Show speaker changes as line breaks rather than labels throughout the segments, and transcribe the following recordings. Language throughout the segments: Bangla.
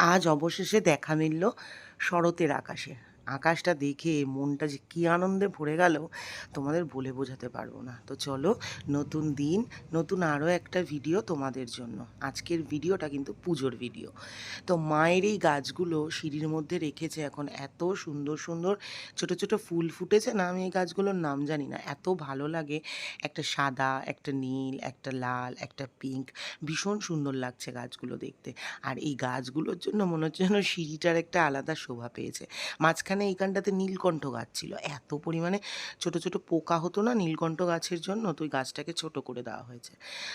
আজ অবশেষে দেখা মিলল শরতের আকাশে। আকাশটা দেখে মনটা যে কী আনন্দে ভরে গেল, তোমাদের বলে বোঝাতে পারব না। তো চলো, নতুন দিন, নতুন আরও একটা ভিডিও তোমাদের জন্য। আজকের ভিডিওটা কিন্তু পুজোর ভিডিও তো মায়ের এই গাছগুলো সিঁড়ির মধ্যে রেখেছে এখন এত সুন্দর সুন্দর ছোট ছোট ফুল ফুটেছে না, আমি এই গাছগুলোর নাম জানি না। এত ভালো লাগে। একটা সাদা, একটা নীল, একটা লাল, একটা পিঙ্ক ভীষণ সুন্দর লাগছে গাছগুলো দেখতে। আর এই গাছগুলোর জন্য মনে হচ্ছে যেন সিঁড়িটার একটা আলাদা শোভা পেয়েছে। মাঝখানে এইখানটাতে নীলকণ্ঠ গাছ ছিল। এত পরিমাণে ছোট ছোট পোকা হতো না নীলকণ্ঠ গাছের জন্য, তো ওই গাছটাকে ছোট করে দেওয়া হয়েছে।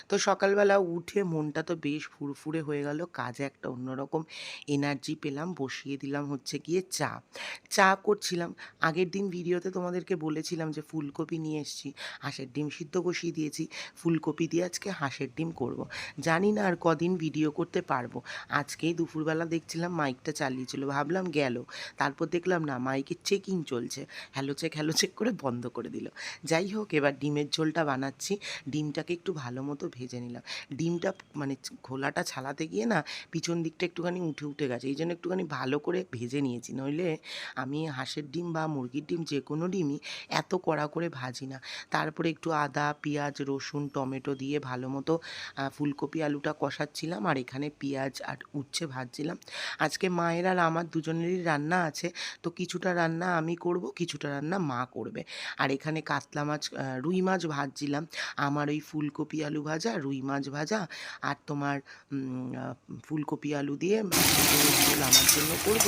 তো সকালবেলা উঠে মনটা তো বেশ ফুরফুরে হয়ে গেল, কাজে একটা অন্যরকম এনার্জি পেলাম, বসিয়ে দিলাম হচ্ছে গিয়ে চা। চা করছিলাম। আগের দিন ভিডিওতে তোমাদেরকে বলেছিলাম যে ফুলকপি নিয়ে এসেছি, হাঁসের ডিম সিদ্ধ কষিয়ে দিয়েছি, ফুলকপি দিয়ে আজকে হাঁসের ডিম করব। জানি না আর কদিন ভিডিও করতে পারব। আজকেই দুপুরবেলা দেখছিলাম মাইকটা চালিয়েছিল, ভাবলাম গেল। তারপর দেখলাম না মাইকের চেকিং চলছে। হ্যালো চেক হ্যালো চেক করে বন্ধ করে দিল। যাই হোক, এবার ডিমের ঝোলটা বানাচ্ছি। ডিমটাকে একটু ভালো মতো ভেজে নিলাম। ডিমটা মানে ঘোলাটা ছালাতে গিয়ে না, পিছন দিকটা একটুখানি উঠে উঠে গেছে। এই জন্য একটুখানি ভালো করে ভেজে নিয়েছি। নইলে আমি হাঁসের ডিম বা মুরগির ডিম যে কোনো ডিমই এত কড়া করে ভাজি না। তারপরে একটু আদা, পেঁয়াজ, রসুন, টমেটো দিয়ে ভালো মতো ফুলকপি, আলুটা কষাচ্ছিলাম। আর এখানে পেঁয়াজ আর উচ্ছে ভাজছিলাম। আজকে মায়ের আর আমার দুজনেরই রান্না আছে। তো কিছুটা রান্না আমি করব, কিছুটা রান্না মা করবে। আর এখানে কাতলা মাছ রুই মাছ ভাজছিলাম। আমার ওই ফুলকপি আলু ভাজা, রুই মাছ ভাজা আর তোমার ফুলকপি আলু দিয়ে আমার জন্য করব।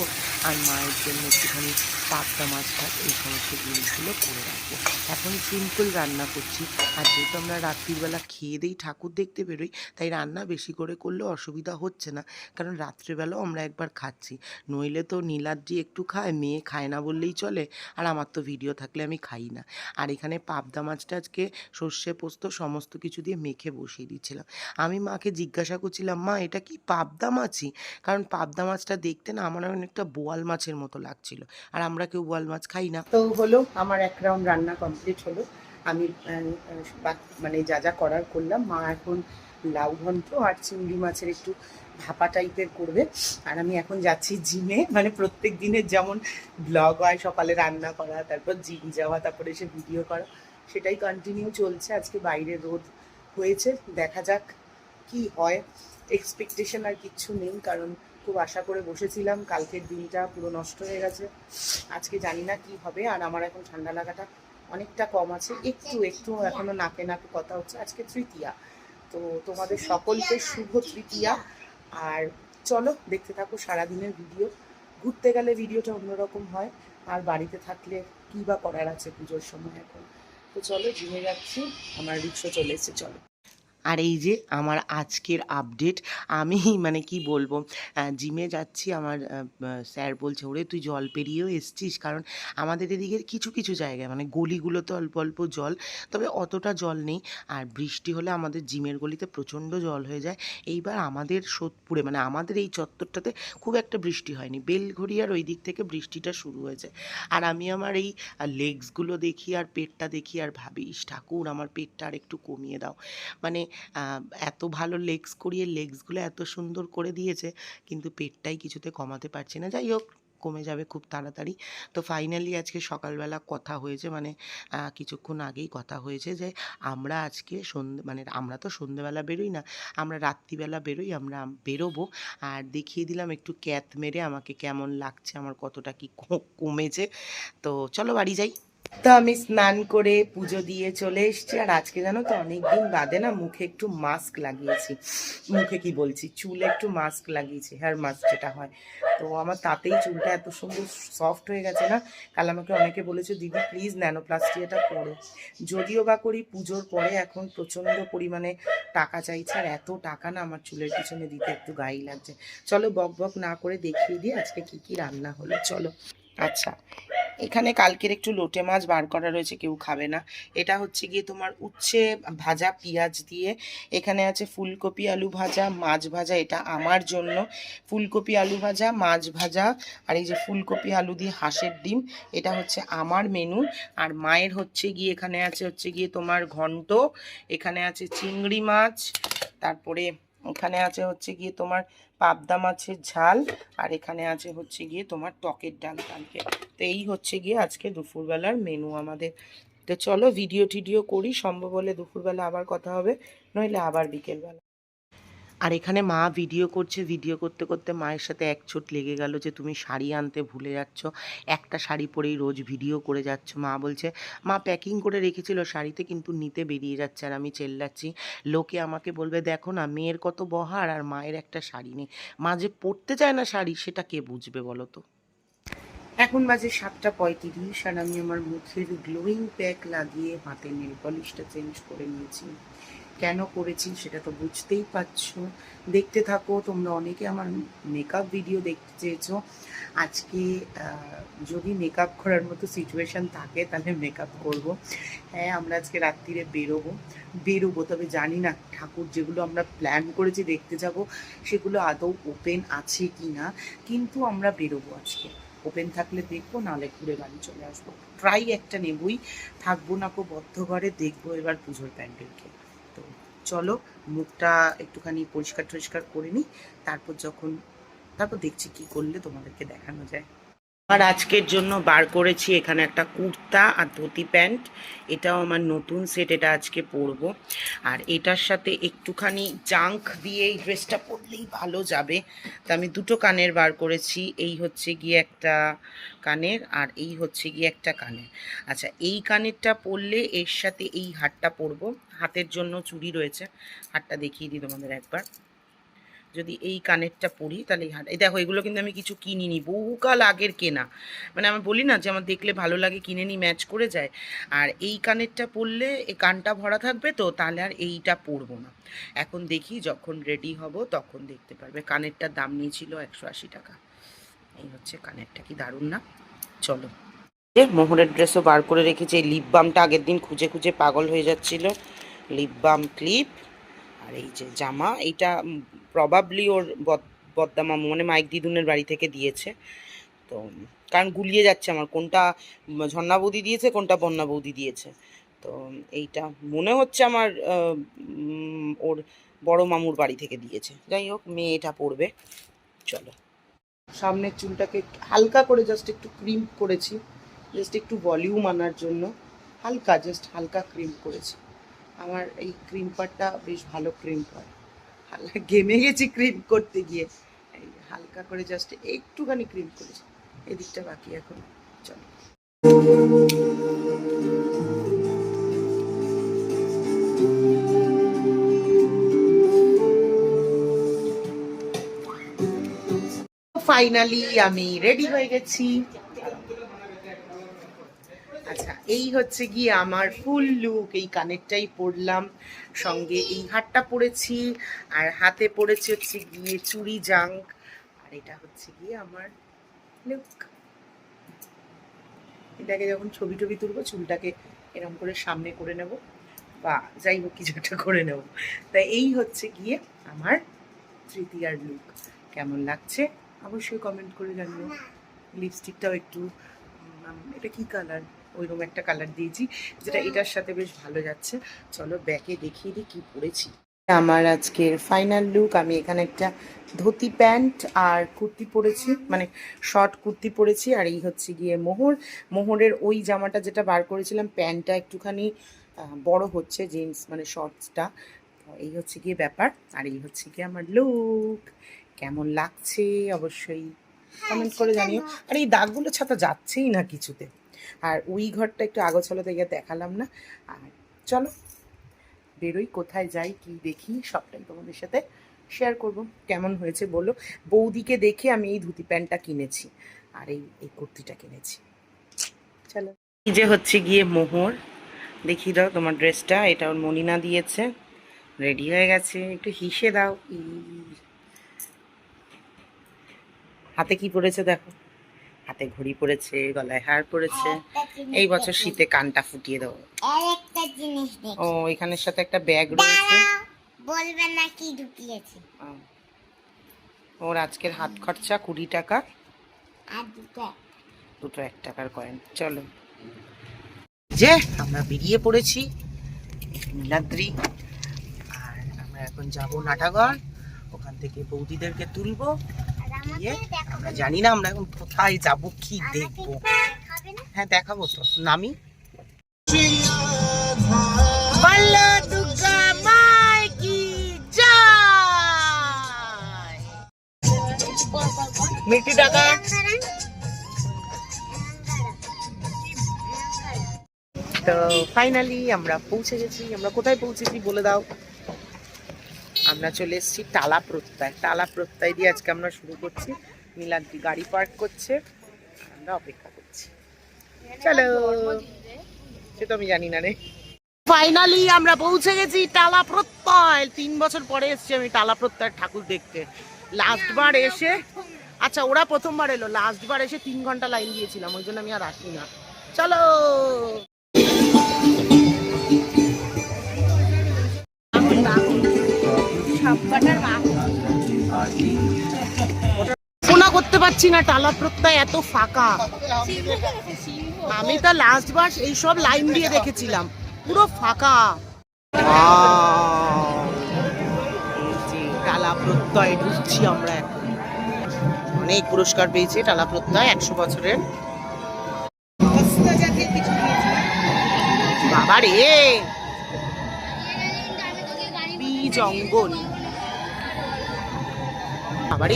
আর মায়ের জন্য একটুখানি পাতলা মাছ ভাত, এই সমস্ত জিনিসগুলো করে রাখব। এখন সিম্পল রান্না করছি। আর যেহেতু আমরা রাত্রিবেলা খেয়ে দিই, ঠাকুর দেখতে বেরোই, তাই রান্না বেশি করে করলে অসুবিধা হচ্ছে না। কারণ রাত্রেবেলাও আমরা একবার খাচ্ছি। নইলে তো নীলাদ্রি একটু খায়, মেয়ে খায় না বললেই চলে, আর আমার তো ভিডিও থাকলে আমি খাই না। আর এখানে পাবদা মাছটা আজকে সর্ষে পোস্ত সমস্ত কিছু দিয়ে মেখে বসিয়ে দিচ্ছিলাম। আমি মাকে জিজ্ঞাসা করছিলাম, মা, এটা কি পাবদা মাছই? কারণ পাবদা মাছটা দেখতে না আমার অনেকটা বোয়াল মাছের মতো লাগছিল, আর আমরা কেউ বোয়াল মাছ খাই না। তো হলো, আমার এক রাউন্ড রান্না কমপ্লিট হলো। আমি মানে যা যা করার করলাম। মা এখন লাউ ঘন্ট আর চিংড়ি মাছের একটু ভাপা টাইপের করবে। আর আমি এখন যাচ্ছি জিমে মানে প্রত্যেক দিনের যেমন ব্লগ হয়, সকালে রান্না করা, তারপর জিম যাওয়া, তারপরে এসে ভিডিও করা, সেটাই কন্টিনিউ চলছে। আজকে বাইরে রোদ হয়েছে। দেখা যাক কি হয়। এক্সপেকটেশন আর কিচ্ছু নেই, কারণ খুব আশা করে বসেছিলাম। কালকের দিনটা পুরো নষ্ট হয়ে গেছে। আজকে জানি না কি হবে। আর আমার এখন ঠান্ডা লাগাটা অনেকটা কম আছে। একটু একটু এখনও নাকে নাকে কথা হচ্ছে। আজকে তৃতীয়া। তো তোমাদের সকলকে শুভ তৃতীয়া। আর চলো, দেখতে থাকো সারাদিনের ভিডিও ঘুরতে গেলে ভিডিওটা অন্যরকম হয়। আর বাড়িতে থাকলে কী বা করার আছে পুজোর সময় এখন? তো চলো জিমে যাচ্ছি আমার রিক্সা চলে এসেছে, চলো। আর এই যে আমার আজকের আপডেট আমি মানে কি বলব জিমে যাচ্ছি আমার স্যার বলছে ওরে তুই জল পেরিয়েও এসছিস? কারণ আমাদের এদিকে কিছু কিছু জায়গায় মানে গলিগুলোতে অল্প অল্প জল তবে অতটা জল নেই। আর বৃষ্টি হলে আমাদের জিমের গলিতে প্রচণ্ড জল হয়ে যায়। এইবার আমাদের সোদপুরে মানে আমাদের এই চত্বরটাতে খুব একটা বৃষ্টি হয়নি। বেলঘড়িয়ার ওই দিক থেকে বৃষ্টিটা শুরু হয়েছে। আর আমি আমার এই লেগসগুলো দেখি আর পেটটা দেখি আর ভাবি "ইস, ঠাকুর আমার পেটটা আর একটু কমিয়ে দাও। মানে এত ভালো লেগস করিয়ে লেগসগুলো এত সুন্দর করে দিয়েছে, কিন্তু পেটটাই কিছুতে কমাতে পারছি না। যাই হোক, কমে যাবে খুব তাড়াতাড়ি। তো ফাইনালি আজকে সকালবেলা কথা হয়েছে মানে কিছুক্ষণ আগেই কথা হয়েছে যে, আমরা আজকে সন্ধে মানে আমরা তো সন্ধেবেলা বেরোই না, আমরা রাত্রিবেলা বেরোই, আমরা বেরোবো। আর দেখিয়ে দিলাম একটু ক্যাত মেরে আমাকে কেমন লাগছে, আমার কতটা কি, কমেছে। তো চলো বাড়ি যাই। তো আমি স্নান করে পুজো দিয়ে চলে এসেছি। আর আজকে জানো তো অনেকদিন বাদে না মুখে একটু মাস্ক লাগিয়েছি। মুখে কি বলছি? চুলে একটু মাস্ক লাগিয়েছি হেয়ার মাস্ক যেটা হয়। তো আমার তাতেই চুলটা এত সুন্দর সফট হয়ে গেছে না। কাল আমাকে অনেকে বলেছে, দিদি প্লিজ ন্যানোপ্লাস্টিয়াটা করো। যদিও বা করি, পুজোর পরে এখন প্রচণ্ড পরিমাণে টাকা চাইছে। আর এত টাকা না আমার চুলের পিছনে দিতে একটু গায়ে লাগছে। চলো বক বক না করে দেখিয়ে দিই আজকে কি কি রান্না হলো। চলো। আচ্ছা। এখানে কালকের একটু লোটে মাছ বার করা রয়েছে, কেউ খাবে না। এটা হচ্ছে গিয়ে তোমার উচ্ছে ভাজা পেঁয়াজ দিয়ে। এখানে আছে ফুলকপি আলু ভাজা, মাছ ভাজা, এটা আমার জন্য। ফুলকপি আলু ভাজা, মাছ ভাজা, আর এই যে ফুলকপি আলু দিয়ে হাঁসের ডিম, এটা হচ্ছে আমার মেনু। আর মায়ের হচ্ছে গিয়ে, এখানে আছে হচ্ছে গিয়ে তোমার ঘন্ট, এখানে আছে চিংড়ি মাছ, তারপরে
এখানে আছে হচ্ছে গিয়ে তোমার পাবদা মাছের ঝাল, আর এখানে আছে হচ্ছে গিয়ে তোমার টকের ডাল কালকে। তো এই হচ্ছে গিয়ে আজকে দুপুরবেলার মেনু আমাদের। তো চলো ভিডিও টিডিও করি, সম্ভব হলে দুপুরবেলা আবার কথা হবে, নইলে আবার বিকেলবেলা। আর এখানে মা ভিডিও করছে ভিডিও করতে করতে মায়ের সাথে এক চোট লেগে গেল যে, তুমি শাড়ি আনতে ভুলে যাচ্ছ। একটা শাড়ি পরেই রোজ ভিডিও করে যাচ্ছ। মা বলছে, মা প্যাকিং করে রেখেছিল শাড়িতে, কিন্তু নিতে বেরিয়ে যাচ্ছে আর আমি চেল্লাচ্ছি। লোকে আমাকে বলবে, দেখো না, মেয়ের কত বহার আর মায়ের একটা শাড়ি নেই। মা যে পরতে চায় না শাড়ি, সেটা কে বুঝবে বলো তো? এখন বাজে সাতটা পঁয়ত্রিশ আর আমি আমার মুখের গ্লোয়িং প্যাক লাগিয়ে হাতে নেল পলিশটা চেঞ্জ করে নিয়েছি। কেন করেছি সেটা তো বুঝতেই পারছ। দেখতে থাকো, তোমরা অনেকে আমার মেকআপ ভিডিও দেখতে চেয়েছো। আজকে যদি মেকআপ করার মতো সিচুয়েশন থাকে, তাহলে মেকআপ করব। হ্যাঁ আমরা আজকে রাত্রিরে বেরোবো। বেরোবো, তবে জানি না ঠাকুর যেগুলো আমরা প্ল্যান করেছি দেখতে যাব, সেগুলো আদৌ ওপেন আছে কি না কিন্তু আমরা বেরোবো আজকে। ওপেন থাকলে দেখব, নাহলে ঘুরে বাড়ি চলে আসব। ট্রাই একটা নেবই। থাকব না কো বদ্ধ ঘরে, দেখব এবার পুজোর প্যান্ডেলকে। চলো, মুখটা একটুখানি পরিষ্কার টরিষ্কার করে নিই, তারপর যখন, তারপর দেখছি কি করলে তোমাদেরকে দেখানো যায়। আর আজকের জন্য বার করেছি এখানে একটা কুর্তা আর ধুতি প্যান্ট। এটাও আমার নতুন সেট, এটা আজকে পরবো। আর এটার সাথে একটুখানি জাঙ্ক দিয়ে এই ড্রেসটা পরলেই ভালো যাবে। তা আমি দুটো কানের বার করেছি, এই হচ্ছে গিয়ে একটা কানের আর এই হচ্ছে গিয়ে একটা কানের। আচ্ছা এই কানেরটা পরলে এর সাথে এই হারটা পরবো। হাতের জন্য চুড়ি রয়েছে। হারটা দেখিয়ে দিই তোমাদের একবার। যদি এই কানেরটা পরি, তাহলে এই হার এই দেখো, এগুলো কিন্তু আমি কিছু কিনি কিনিনি, বহুকাল আগের কেনা। মানে আমি বলি না যে আমার দেখলে ভালো লাগে, কিনে নিই ম্যাচ করে যায়। আর এই কানেরটা পরলে এই কানটা ভরা থাকবে তো, তাহলে আর এইটা পরবো না। এখন দেখি যখন রেডি হব, তখন দেখতে পারবে। কানেরটার দাম নিয়েছিল একশো আশি টাকা। এই হচ্ছে কানেরটা, কি দারুণ না? চলো। মোহরের ড্রেসও বার করে রেখেছি। এই লিপ বামটা আগের দিন খুঁজে খুঁজে পাগল হয়ে যাচ্ছিল। লিপ বাম ক্লিপ আর এই যে জামা এইটা প্রবাবলি ওর বদ- বদ্দা মানে মাইক দিদুনের বাড়ি থেকে দিয়েছে। তো, কারণ গুলিয়ে যাচ্ছে আমার, কোনটা ঝর্ণা বৌদি দিয়েছে, কোনটা বন্যা বৌদি দিয়েছে। তো, এইটা মনে হচ্ছে আমার ওর বড় মামুর বাড়ি থেকে দিয়েছে। যাই হোক, মেয়ে এটা পরবে। চলো। সামনের চুলটাকে হালকা করে জাস্ট একটু ক্রিম করেছি। জাস্ট একটু ভলিউম আনার জন্য। হালকা জাস্ট হালকা ক্রিম করেছি। আমার এই ক্রিম পারটা বেশ ভালো ক্রিম পার হালকা ঘেমে গেছি ক্রিম করতে গিয়ে। এই হালকা করে জাস্ট একটুখানি ক্রিম করেছি এদিকটা বাকি এখন, চলো। ফাইনালি আমি রেডি হয়ে গেছি। আচ্ছা এই হচ্ছে গিয়ে আমার ফুল লুক এই কানেরটাই পরলাম, সঙ্গে এই হারটা পরেছি, আর হাতে পরেছি হচ্ছে গিয়ে চুড়ি জাঙ্ক আর এটা হচ্ছে গিয়ে আমার লুক এটাকে যখন ছবি টবি তুলবো, চুলটাকে এরকম করে সামনে করে নেব, বা যাই হোক কিছু একটা করে নেব। তা এই হচ্ছে গিয়ে আমার তৃতীয়ার লুক কেমন লাগছে? অবশ্যই কমেন্ট করে জানিও। লিপস্টিকটাও একটু এটা কি কালার ওইরকম একটা কালার দিয়েছি যেটা এটার সাথে বেশ ভালো যাচ্ছে। চলো ব্যাকে দেখিয়ে দিই কি পরেছি আমার আজকের ফাইনাল লুক আমি এখানে একটা ধুতি প্যান্ট আর কুর্তি পরেছি মানে শর্ট কুর্তি পরেছি আর এই হচ্ছে গিয়ে মোহর। মোহরের ওই জামাটা যেটা বার করেছিলাম প্যান্টটা একটুখানি বড় হচ্ছে জিন্স মানে শর্টসটা এই হচ্ছে গিয়ে ব্যাপার আর এই হচ্ছে গিয়ে আমার লুক কেমন লাগছে? অবশ্যই কমেন্ট করে জানিও। আর এই দাগগুলো ছাতা যাচ্ছেই না কিছুতে। আর ওই ঘরটা একটু আগোছালো থেকে দেখালাম না। আর চলো, বেরোই, কোথায় যাই, কি দেখি, সবটাই তোমাদের সাথে শেয়ার করব। কেমন হয়েছে বলো? বৌদিকে দেখে আমি এই ধুতি প্যান্টটা কিনেছি আর এই এই কুর্তিটা কিনেছি। চলো। এই যে হচ্ছে গিয়ে মোহর। দেখি দাও তোমার ড্রেসটা, এটা ওর মনিনা দিয়েছে। রেডি হয়ে গেছে। একটু হিসে দাও। হাতে কি পড়েছে দেখো। হাতে ঘড়ি পড়েছে গলায় হার পড়েছে। এই বছর শীতে কানটা ফুটিয়ে দেবো। ও এখানের সাথে একটা ব্যাগ রয়েছে।
বলবে না কি ঢুকিয়েছি
ওর আজকের হাত খরচা কুড়ি টাকা।
দুটো
দুটো এক টাকার কয়েন চলো। যে আমরা বেরিয়ে পড়েছি নীলাদ্রি। আর আমরা এখন যাব নাটাগড়। ওখান থেকে বৌদিদেরকে তুলবো। গিয়ে আমরা জানি না আমরা এখন কোথায় যাব কি দেখব। হ্যাঁ দেখাবো তো। নামি। টাকা। তো ফাইনালি আমরা পৌঁছে গেছি। আমরা কোথায় পৌঁছেছি বলে দাও। আমরা চলে এসেছি টালা প্রত্যয়। টালা প্রত্যয় দিয়ে আজকে আমরা শুরু করছি। নীলাদ্রি গাড়ি পার্ক করছে। আমরা অপেক্ষা করছি। চলো। সে তো আমি জানি না রে। ফাইনালি আমরা পৌঁছে গেছি টালা প্রত্যয়। তিন বছর পরে এসেছি আমি টালা প্রত্যয় ঠাকুর দেখতে। লাস্টবার এসে আচ্ছা ওরা প্রথমবার এলো। লাস্টবার এসে তিন ঘণ্টা লাইন দিয়েছিলাম ওই জন্য আমি আর আসি না। চলো। ফোনা করতে পারছি না, টালা প্রত্যয় এত ফাঁকা। আমি তো লাস্ট বার এইসব লাইন দিয়ে দেখেছিলাম। পুরো ফাঁকা। টালা ঢুকছি আমরা এখন। অনেক পুরস্কার পেয়েছে টালা একশো বছরের। বাবা রে জঙ্গল। বাবারে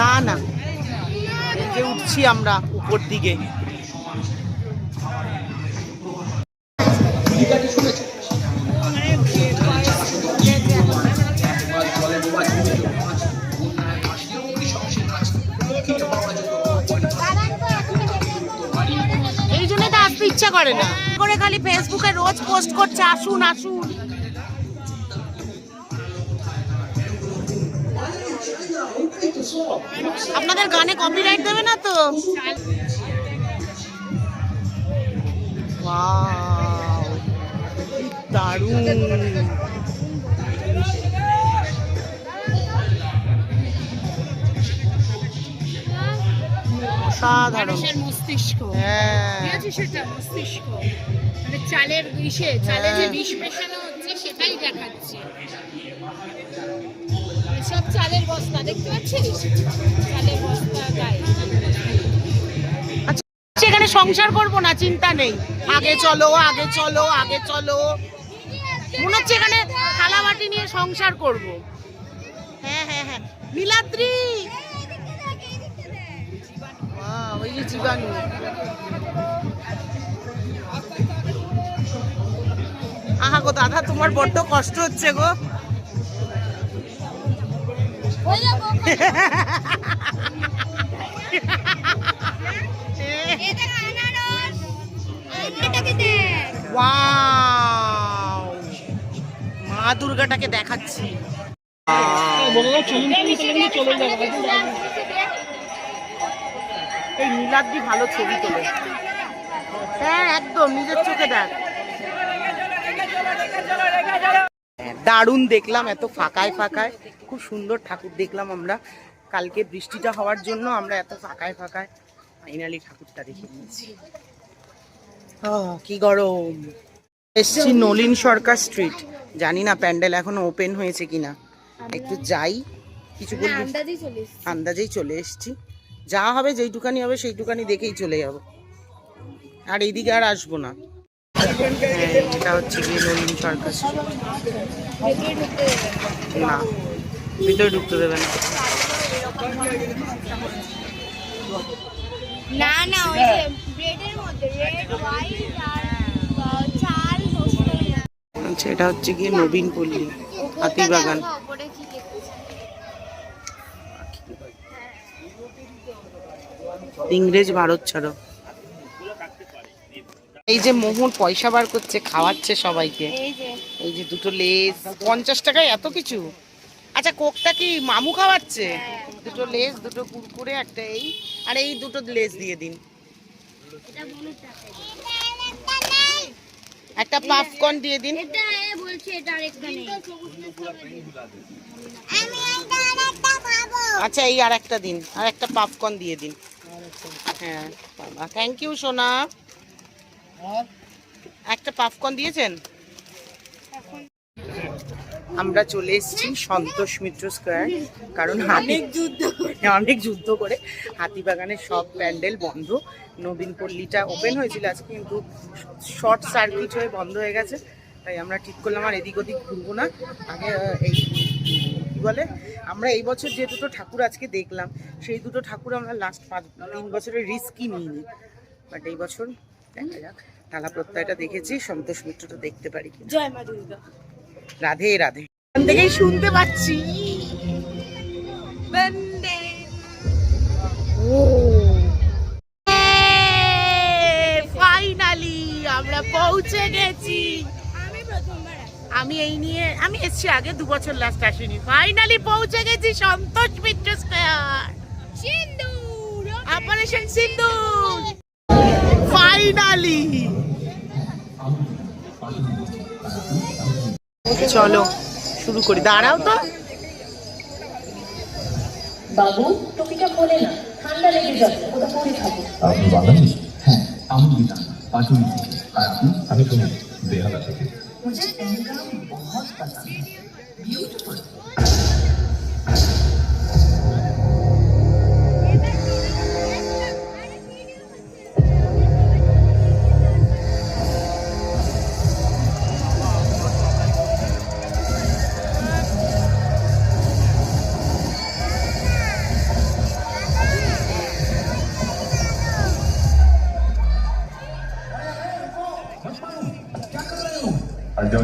না না। যে উঠছি আমরা উপর দিকে। এই জন্য তো আসতে ইচ্ছা করে না। করে খালি ফেসবুকে রোজ পোস্ট করছে, আসুন আসুন। আপনাদের গানে কপিরাইট দেবে না তো? দারুণ। অসাধারণ।
মস্তিষ্ক।
হ্যাঁ।
সেটা? মস্তিষ্ক। মানে চালের ইসে চালে যে
হ্যাঁ।
বিষ মেশানো চালের বস্তা, দেখতে চালের বস্তা গায়ে।
সেখানে সংসার করব না, চিন্তা নেই। আগে চলো আগে চলো আগে চলো। মনে হচ্ছে এখানে থালা বাটি নিয়ে সংসার করব। হ্যাঁ হ্যাঁ হ্যাঁ। নীলাদ্রি ওই যে জীবাণু। আহা গো দাদা, তোমার বড্ড কষ্ট হচ্ছে গো। মা দুর্গাটাকে দেখাচ্ছি এই নীলাদ্রি ভালো ছবি তোলে হ্যাঁ একদম নিজের চোখে দেখ। দারুণ দেখলাম এত ফাঁকায় ফাঁকায়। খুব সুন্দর ঠাকুর দেখলাম আমরা। কালকে বৃষ্টিটা হওয়ার জন্য আমরা এত ফাঁকায় ফাঁকায় ফাইনালি ঠাকুরটা দেখে নিয়েছি। কি গরম। এসছি নলিন সরকার স্ট্রিট জানি না প্যান্ডেল এখনও ওপেন হয়েছে কিনা। একটু যাই। কিছু বলবি?
আন্দাজেই চলে
এসছি। যা হবে যেইটুকানি হবে সেইটুকানি দেখেই চলে যাব। আর এইদিকে আর আসব না। হ্যাঁ, এটা হচ্ছে গিয়ে নলিন সরকার না ভিতরে ঢুকতে দেবে না।
না না ওই যে ব্রেডের মধ্যে রেড হোয়াইট আর চাল
আচ্ছা এটা হচ্ছে গিয়ে নবীন পল্লী হাতিবাগান ইংরেজ ভারত ছাড়ো। এই যে মোহন পয়সা বার করছে খাওয়াচ্ছে সবাইকে।
এই যে।
দুটো লেস পঞ্চাশ টাকায় এত কিছু? আচ্ছা কোকটা কি মামু খাওয়াচ্ছে? দুটো লেস দুটো কুরকুরে একটা এই আর এই দুটো লেস দিয়ে দিন। একটা পাপকর্ন দিয়ে দিন। আচ্ছা এই আর একটা দিন আর একটা পাপকর্ন দিয়ে দিন। হ্যাঁ থ্যাংক ইউ সোনা। একটা পাপকর্ন দিয়েছেন? আমরা চলে এসেছি সন্তোষ মিত্র স্কোয়ার কারণ অনেক যুদ্ধ অনেক যুদ্ধ করে। হাতিবাগানের সব প্যান্ডেল বন্ধ। নবীন পল্লীটা ওপেন হয়েছিল আজকে কিন্তু শর্ট সার্কিট হয়ে বন্ধ হয়ে গেছে। তাই আমরা ঠিক করলাম আর এদিক ওদিক ঘুরবো না। আগে এই কি বলে? আমরা এই বছর যে দুটো ঠাকুর আজকে দেখলাম সেই দুটো ঠাকুর আমরা লাস্ট পাঁচ তিন বছরের রিস্কই নিইনি। বাট এই বছর দেখা যাক। টালা প্রত্যয়টা দেখেছি সন্তোষ মিত্রটা দেখতে পারি
জয় মা দুর্গা।
রাধে রাধে। এখান থেকেই শুনতে পাচ্ছি।
বন্দে।
ও। ফাইনালি আমরা পৌঁছে গেছি।
আমি প্রথমবার আসি।
আমি এই নিয়ে আমি এসেছি আগে দু বছর লাস্ট আসিনি। ফাইনালি পৌঁছে গেছি Santosh Mitra square
Sindoor.
Operation Sindhu finally চলো শুরু করি দাঁড়াও তো
বাবু টুপিটা খোলে না ঠান্ডা লেগে যাবে ওটা পরে থাকো
আপনি বাঙালি হ্যাঁ আমি বিধান পাটুলি থেকে আর আপনি আমি শুনি বেহালা থেকে
मुझे पहलगाम बहुत पसंद है ब्यूटीफुल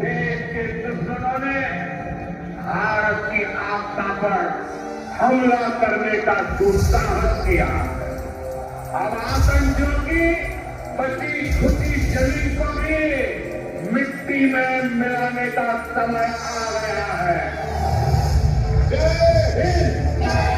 देश के दुश्मनों ने भारत की आपदा पर हमला करने का दुस्साहस किया में मिलाने का समय आ गया है जय हिंद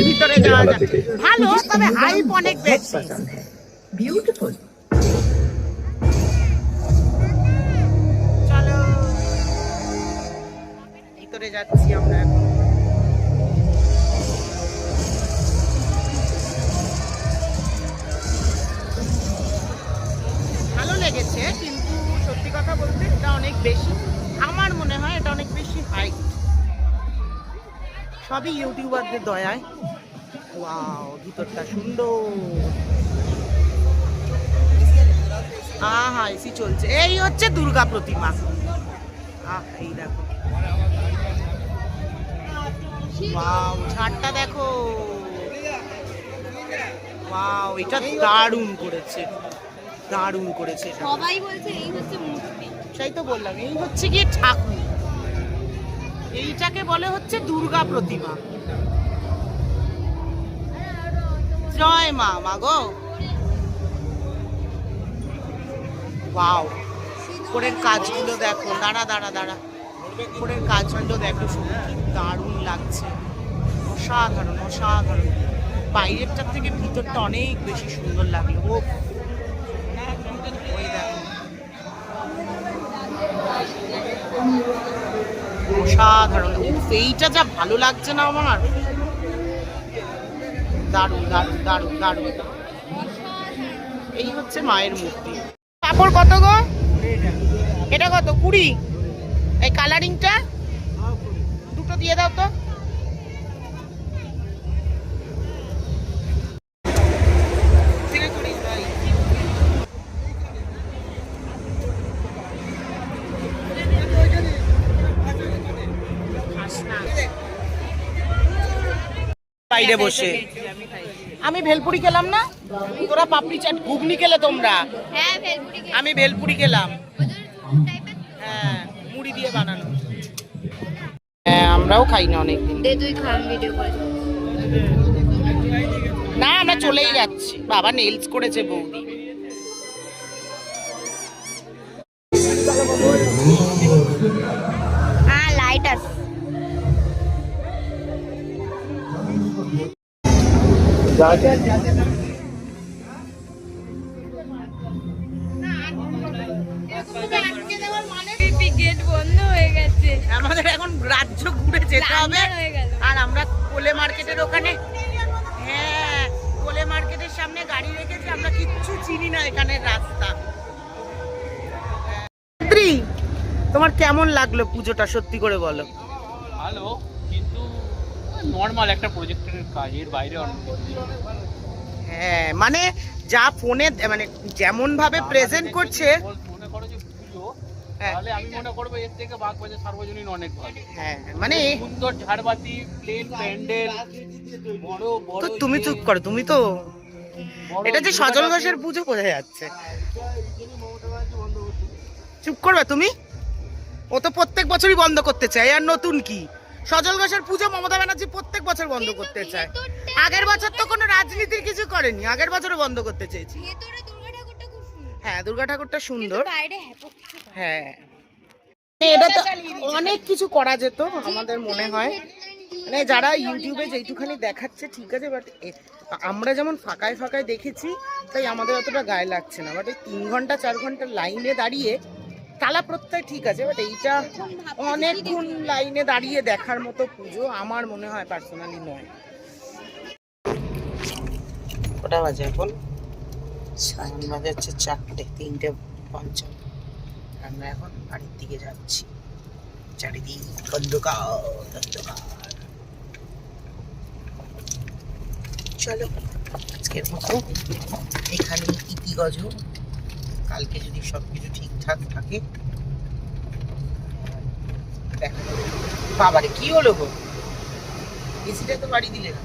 ভিতরে যাওয়া যায় ভালো তবে হাইপ অনেক বেশি।
বিউটিফুল
চলো। ভিতরে যাচ্ছি আমরা সবই ইউটিউবারদের দয়ায়। ওয়াও ভিতরটা সুন্দর। আহা এসি চলছে। এই হচ্ছে দুর্গা প্রতিমা। আহ এই দেখো। ওয়াও ছাদটা দেখো। ওয়াও এটা দারুণ করেছে। দারুণ করেছে
সবাই বলছে এই হচ্ছে মূর্তি।
সেটাই তো বললাম এই হচ্ছে গিয়ে ঠাকুর। এইটাকে বলে হচ্ছে দুর্গা প্রতিমা। জয় মা মাগো বাও উপরের কাজগুলো দেখো, দাঁড়া দাঁড়া দাঁড়া। উপরের কাজগুলো দেখো শুধু দারুণ লাগছে। অসাধারণ অসাধারণ। বাইরেরটার থেকে ভিতরটা অনেক বেশি সুন্দর লাগল। ও অসাধারণ। উফ, এইটা যা ভালো লাগছে না আমার। দারুণ দারুণ দারুণ দারুণ। এই হচ্ছে মায়ের মূর্তি। কাপড় কত গো? এটা কত? কুড়ি? এই কালারিংটা দুটো দিয়ে দাও তো। বাইরে বসে। আমি ভেলপুরি খেলাম না? তোরা পাপড়ি চাট ঘুগনি খেলে তোমরা?
হ্যাঁ
আমি ভেলপুরি খেলাম। হ্যাঁ মুড়ি দিয়ে বানানো। হ্যাঁ আমরাও খাই না অনেকদিন। না আমরা চলেই যাচ্ছি। বাবা নেলস করেছে বৌদি। আমাদের এখন রাজ্য ঘুরে যেতে হবে।
রান্না হয়ে গেল।
আর আমরা কোলে মার্কেটের ওখানে হ্যাঁ কোলে মার্কেটের সামনে গাড়ি রেখেছি। আমরা কিচ্ছু চিনি না এখানের রাস্তা। তোমার কেমন লাগল পুজোটা সত্যি করে বলো?
ভালো কিন্তু নর্মাল একটা প্রজেক্টরের কাজ এর বাইরে অন্য
হ্যাঁ মানে যা ফোনে মানে যেমন ভাবে প্রেজেন্ট করছে
মনে করো যে পুজো
হ্যাঁ।
তাহলে আমি মনে করব এর থেকে বাগবাজার সার্বজনীন অনেক ভালো।
হ্যাঁ মানে
সুন্দর ঝাড়বাতি প্লেন প্যান্ডেল বড় বড়
তো তুমি চুপ করো তুমি তো এটা যে সজল ঘোষের পুজো বোঝা যাচ্ছে। চুপ করবে তুমি? ও তো প্রত্যেক বছরই বন্ধ করতে চায় আর নতুন কি? সজল ঘোষের পুজো মমতা ব্যানার্জি প্রত্যেক বছর বন্ধ করতে চায়। আগের বছর তো কোনো রাজনীতির কিছু করেনি আগের বছরও বন্ধ করতে চেয়েছি।
ভেতরে দুর্গা ঠাকুরটা সুন্দর।
হ্যাঁ দুর্গা ঠাকুরটা সুন্দর। হ্যাঁ এটা তো অনেক কিছু করা যেত আমাদের মনে হয়। মানে যারা ইউটিউবে যেইটুখানি দেখাচ্ছে ঠিক আছে বাট আমরা যেমন ফাঁকায় ফাঁকায় দেখেছি তাই আমাদের অতটা গায়ে লাগছে না। বাট এই তিন ঘণ্টা চার ঘণ্টা লাইনে দাঁড়িয়ে তালা প্রত্যয় ঠিক আছে বাট এইটা অনেকক্ষণ লাইনে দাঁড়িয়ে দেখার মতো পুজো আমার মনে হয় পার্সোনালি নয়। কটা বাজে এখন? বাজে হচ্ছে চারটে তিনটে পঞ্চান্ন আমরা এখন বাড়ির দিকে যাচ্ছি। চারিদিক অন্ধকার অন্ধকার। চলো আজকের মতো এখানে ইতি গজ কালকে যদি সব কিছু ঠিকঠাক থাকে বাবারে, কি হলো গো? এসিটা তো বাড়ি দিলে না।